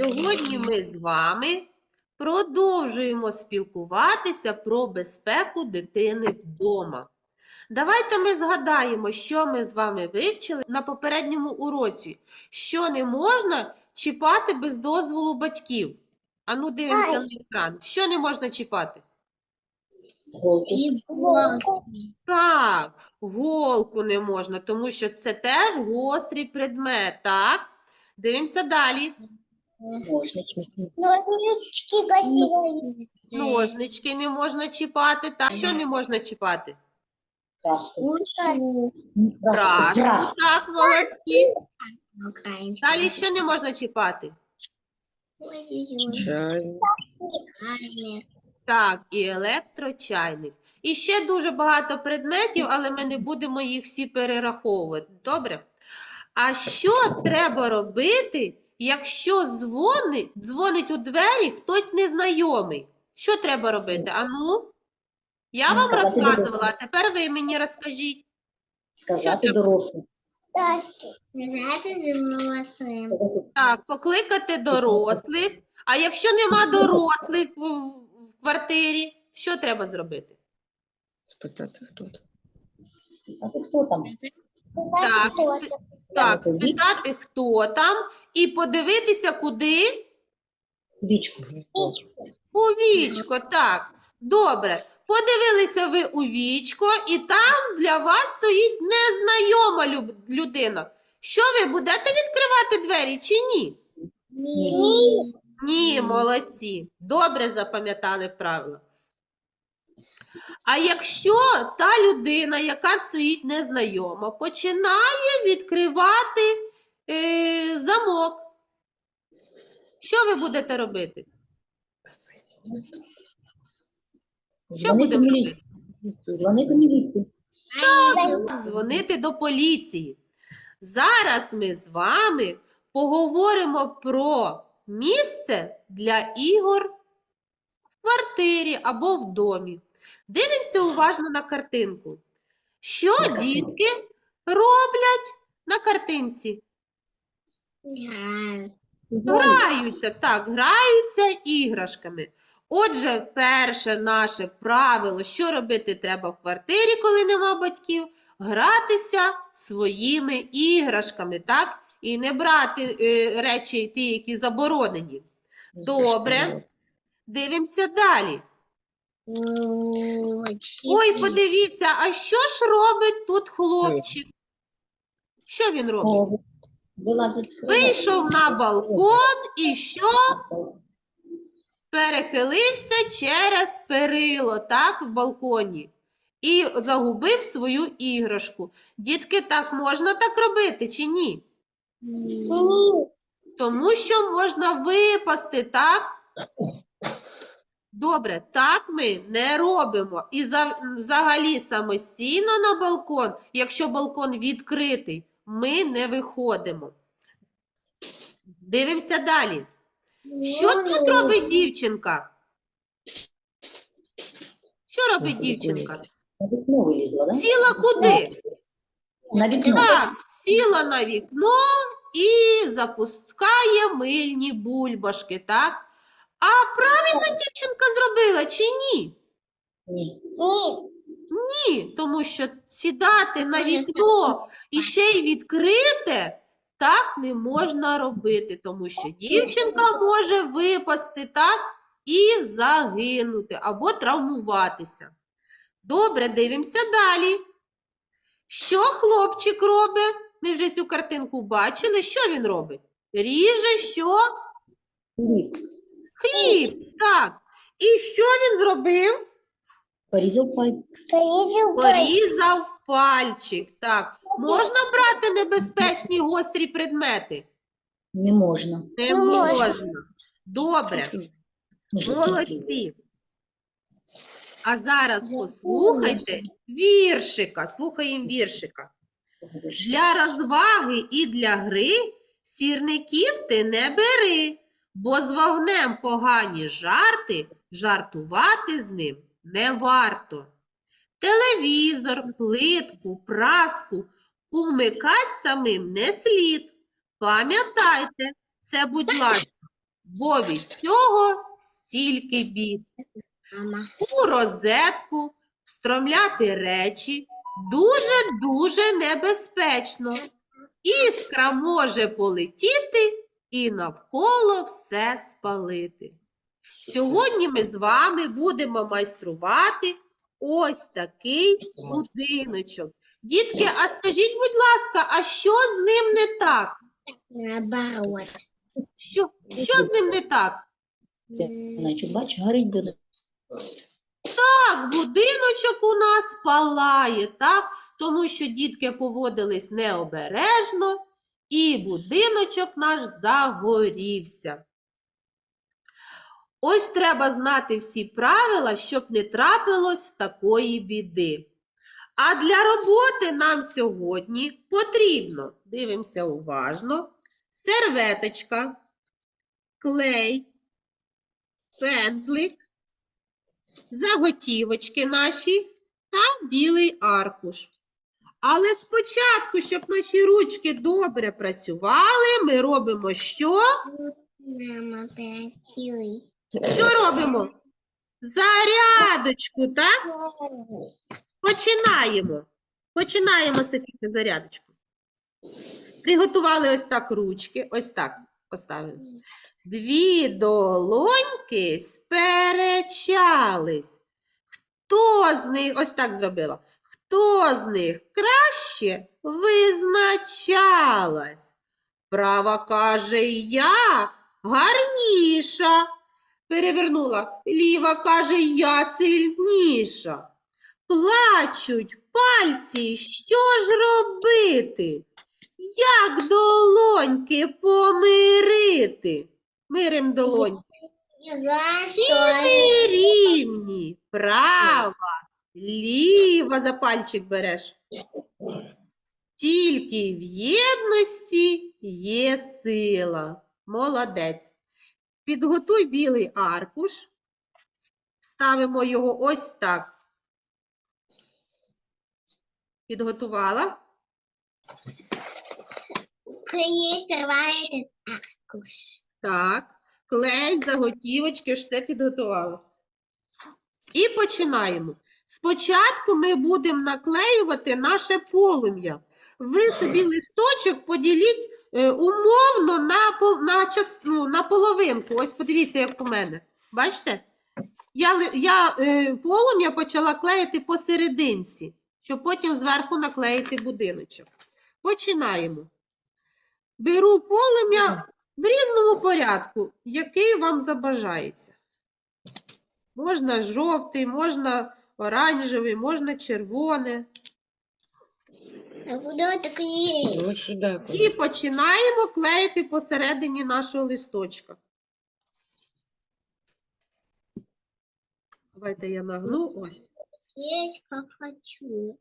Сьогодні ми з вами продовжуємо спілкуватися про безпеку дитини вдома. Давайте ми згадаємо, що ми з вами вивчили на попередньому уроці, що не можна чіпати без дозволу батьків. Ану, дивимося на екран. Що не можна чіпати? Голку. Так, голку не можна, тому що це теж гострий предмет, так? Дивимося далі. Ножнички. Ножнички красивые. Ножнички не можна чіпати. Так, що не можна чіпати? Краску. Так, молодці. Далі що не можна чіпати? Так, і електрочайник. І ще дуже багато предметів, але ми не будемо їх всі перераховувати. Добре? А що треба робити, якщо дзвонить, дзвонить у двері хтось незнайомий? Що треба робити? Ану? Я вам Сказати розказувала, а тепер ви мені розкажіть. Сказати дорослим. Знаєте, земновласим. Так, покликати дорослих. А якщо нема дорослих в, в квартирі, що треба зробити? Спитати, хто там. Спитати, хто там. Так, Так, спитати, хто там, і подивитися, куди? Вічку. У вічко, так. Добре. Подивилися ви у вічко, і там для вас стоїть незнайома людина. Що ви будете відкривати двері чи ні? Ні. Ні, молодці. Добре запам'ятали правила. А якщо та людина, яка стоїть незнайома, починає відкривати е, замок, що ви будете робити? Що будемо робити? Дзвонити міліції. Дзвонити до поліції. Зараз ми з вами поговоримо про місце для ігор в квартирі або в домі. Дивимося уважно на картинку. Що дітки роблять на картинці? Граються, так, граються іграшками. Отже, перше наше правило, що робити треба в квартирі, коли нема батьків, гратися своїми іграшками, так? І не брати е, речі ті, які заборонені. Добре. Дивимося далі. Ой, подивіться, а що ж робить тут хлопчик? Що він робить? Вилазить з кровати. Вийшов на балкон і що? Перехилився через перило, так, в балконі. І загубив свою іграшку. Дітки, так можна так робити чи ні? Тому що можна випасти, так? Добре, так ми не робимо. І взагалі самостійно на балкон, якщо балкон відкритий, ми не виходимо. Дивимося далі. Що тут робить дівчинка? Що робить дівчинка? Сіла куди? На вікно. Так, сіла на вікно і запускає мильні бульбашки, так? А правильно дівчинка зробила чи ні? Ні. Ні, тому що сідати на вікно і ще й відкрите так не можна робити, тому що дівчинка може випасти так і загинути або травмуватися. Добре, дивимося далі. Що хлопчик робить? Ми вже цю картинку бачили. Що він робить? Ріже що? Хліб. Хліб. Так. І що він зробив? Порізав пальці. Порізав пальчик. Так. Можна брати небезпечні гострі предмети? Не можна. Не можна. Добре, молодці. А зараз послухайте віршика. Слухаємо віршика. Для розваги і для гри сірників ти не бери, бо з вогнем погані жарти, жартувати з ним не варто. Телевізор, плитку, праску умикать самим не слід. Пам'ятайте, це, будь ласка, бо від цього стільки бід. У розетку встромляти речі дуже-дуже небезпечно. Іскра може полетіти і навколо все спалити. Сьогодні ми з вами будемо майструвати ось такий будиночок. Дітки, а скажіть, будь ласка, а що з ним не так? Наоборот. Що, що з ним не так? Значить, бач, горить буде. Так, будиночок у нас палає, так? Тому що дітки поводились необережно, і будиночок наш загорівся. Ось треба знати всі правила, щоб не трапилось такої біди. А для роботи нам сьогодні потрібно, дивимося уважно, серветочка, клей, пензлик, заготівочки наші та білий аркуш. Але спочатку, щоб наші ручки добре працювали, ми робимо що? Мама, працюй. Що робимо? Зарядочку, так? Починаємо. Починаємо, Софійка, зарядочку. Приготували ось так ручки, ось так поставили. Дві долоньки сперечались. Хто з них, ось так зробила, хто з них краще визначалась? Права каже я гарніша. Перевернула. Ліва каже я сильніша. Плачуть пальці, що ж робити? Як долоньки помирити? Мирим долоньки. Всі ми рівні. Права, ліва за пальчик береш. Тільки в єдності є сила. Молодець. Підготуй білий аркуш. Ставимо його ось так. Підготувала? Клей скрывает аркуш. Так. Клей, заготівочки, все підготувала. І починаємо. Спочатку ми будемо наклеювати наше полум'я. Ви собі листочок поділіть е, умовно на, на, час, ну, на половинку. Ось подивіться, як у мене. Бачите? Я, я е, полум'я почала клеїти посерединці, щоб потім зверху наклеїти будиночок. Починаємо. Беру полум'я в різному порядку, який вам забажається. Можна жовтий, можна оранжевий, можна червоне. А куда это клеить? Вот сюда. І починаємо клеїти посередині нашого листочка. Давайте я нагну ось. Как хочу.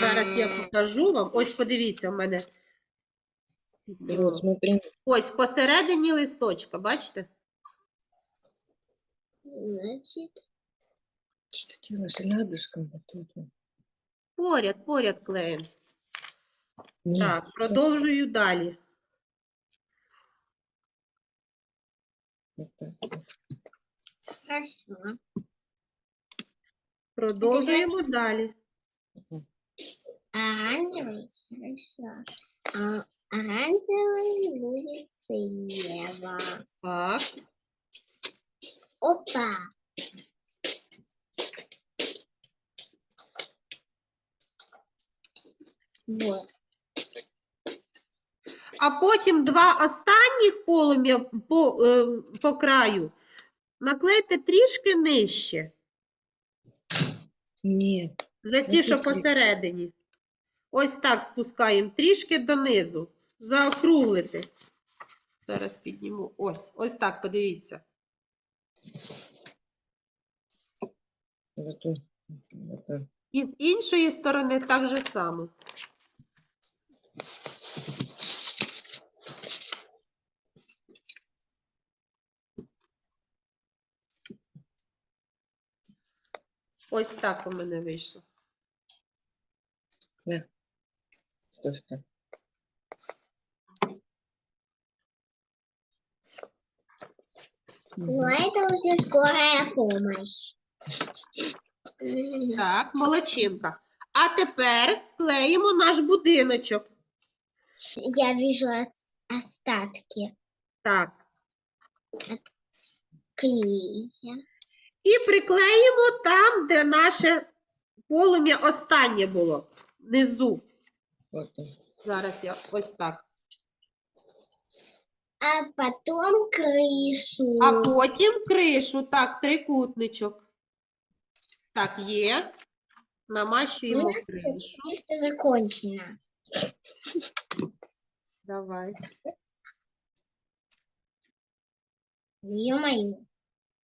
Зараз я покажу вам. Ось подивіться, в мене. Ось посередині листочка, бачите? Значит, Что ты делаешь рядышком? Вот тут. вот. Поряд, поряд клеїмо. Нет, Так, продовжую далі. вот так вот. хорошо. Продовжуємо далі. Оранжевый, хорошо. А оранжевый будет слева. Так. Опа. Вот. А потім два останніх полум'я по, е, по краю наклейте трішки нижче. Нет. За ті, що посередині. Ось так спускаємо трішки донизу. Заокруглити. Зараз підніму. Ось, ось так, подивіться. І з іншої сторони так же само. Ось так у мене вийшло. Стой, стой. Ну, это уже скорая помощь. Так, молодчинка. А тепер клеїмо наш будиночок. Я вижу ос- остатки Так. клея. І приклеїмо там, де наше полум'я останнє було. Внизу. Зараз я ось так А потом крышу. А потім кришу. Так, трикутничок. Так, є. Намащуємо Ну, кришу. Это закончено. Давай. Ё-моё.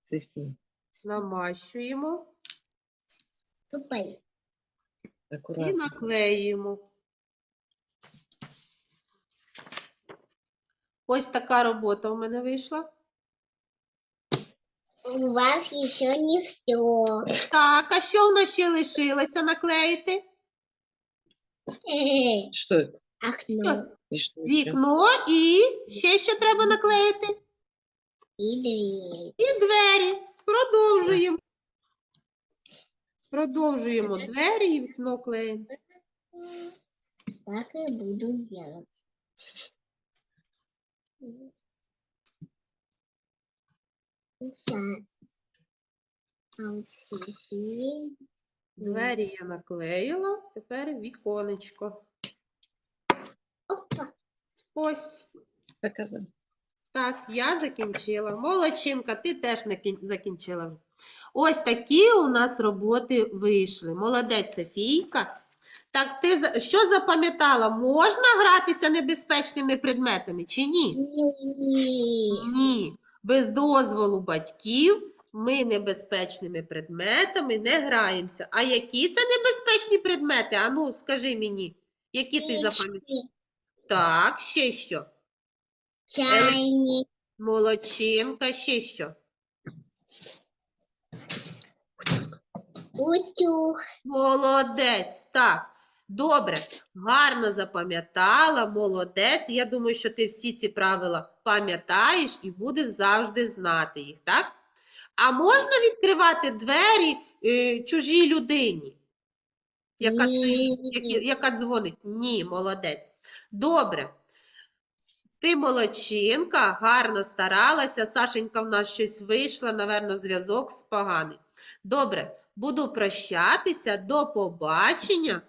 Софи, Намащуємо Тупой. і аккуратно. наклеїмо. Ось така робота у мене вийшла. У вас еще не все. Так, а що в нас ще лишилося наклеїти? Что это? Окно И что еще? Вікно і ще що треба наклеїти? и дверь. І двері. Продовжуємо. Продовжуємо двері і вікно клеїмо. Так и буду делать. Сейчас. Двері я наклеїла, тепер віконечко. Опа. Ось. Так, я закінчила. Молодчинка, ти теж закінчила. Ось такі у нас роботи вийшли. Молодець, Софійка. Так, ти що запам'ятала? Можна гратися небезпечними предметами чи ні? Не. Ні. Без дозволу батьків ми небезпечними предметами не граємося. А які це небезпечні предмети? Ану, скажи мені, які ти запам'ятала? Так, ще що? Чайник. Молодчинка, ще що? Утюг. Молодець, так. Добре, гарно запам'ятала, молодець. Я думаю, що ти всі ці правила пам'ятаєш і будеш завжди знати їх, так? А можна відкривати двері е, чужій людині, яка, Ні. яка дзвонить? Ні, молодець. Добре. Ти молодчинка, гарно старалася. Сашенька в нас щось вийшла, напевно, зв'язок поганий. Добре, буду прощатися. До побачення.